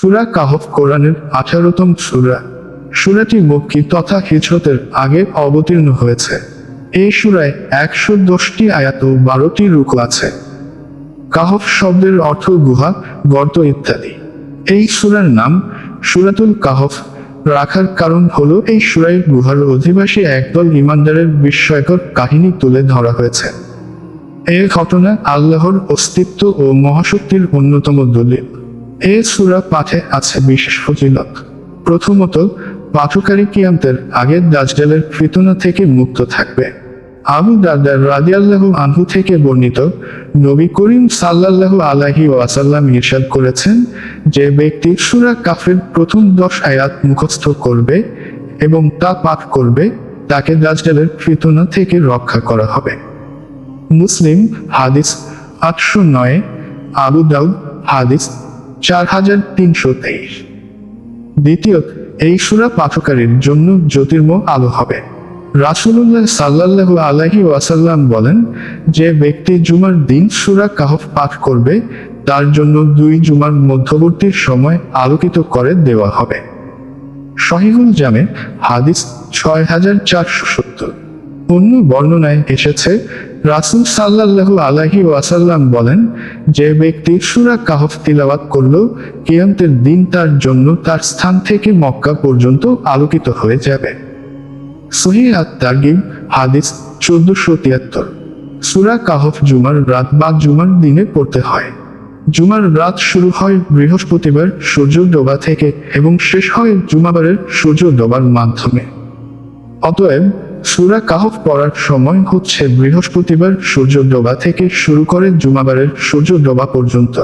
সুরা কাহফ কোরআনের আঠারোতম সুরা। সুরাটি মক্কি তথা হিজরতের আগে অবতীর্ণ হয়েছে। এই সুরায় একশো দশটি আয়াত ও বারোটি রুকু আছে। কাহফ শব্দের অর্থ গুহা, গর্ত ইত্যাদি। এই সুরার নাম সুরাতুল কাহফ রাখার কারণ হলো এই সুরায় গুহার অধিবাসী একদল ইমানদারের বিস্ময়কর কাহিনী তুলে ধরা হয়েছে। এর ঘটনা আল্লাহর অস্তিত্ব ও মহাশক্তির অন্যতম দলিল। এ সুরা পাঠে আছে বিশেষ ফজিলত। প্রথমত পাঠকারী কিয়ামতের আগের দাজডালের ফিতনা থেকে মুক্ত থাকবে। আবু দারদার রাদিয়াল্লাহু আনহু থেকে বর্ণিত নবী করিম সাল্লাল্লাহু আলাইহি ওয়াসাল্লাম ইরশাদ করেছেন যে ব্যক্তি সুরা কাফের প্রথম দশ আয়াত মুখস্থ করবে এবং তা পাঠ করবে, তাকে দাজডালের ফিতনা থেকে রক্ষা করা হবে। মুসলিম হাদিস আটশো নয়, আবু দাউদ হাদিস চার হাজার তিনশো তেইশ। দ্বিতীয়ত, এই সুরা পাঠকারীর জন্য জ্যোতির্ময় আলো হবে। রাসূলুল্লাহ সাল্লাল্লাহু আলাইহি ওয়াসাল্লাম বলেন যে ব্যক্তি জুমার দিন সুরা কাহফ পাঠ করবে, তার জন্য দুই জুমার মধ্যবর্তী সময় আলোকিত করে দেওয়া হবে। সহিহুল জামে হাদিস ছয় হাজার চারশো সত্তর। অন্য বর্ণনায় এসেছে রাসুল সাল্লাল্লাহু আলাইহি ওয়াসাল্লাম বলেন, যে ব্যক্তি সুরা কাহফ তিলাওয়াত করল, কিয়ামতের দিন তার জন্য তার স্থান থেকে মক্কা পর্যন্ত আলোকিত হয়ে যাবে। সহি আত তারগিব হাদিস চোদ্দশো তিয়াত্তর। সুরা কাহফ জুমার রাত বা জুমার দিনে পড়তে হয়। জুমার রাত শুরু হয় বৃহস্পতিবার সূর্য ডোবা থেকে এবং শেষ হয় জুমাবারের সূর্য ডোবার মাধ্যমে। অতএব সুরা কাহফ পড়ার সময় হচ্ছে বৃহস্পতিবার সূর্য ডোবা থেকে শুরু করে জুমাবারের সূর্য ডোবা পর্যন্ত।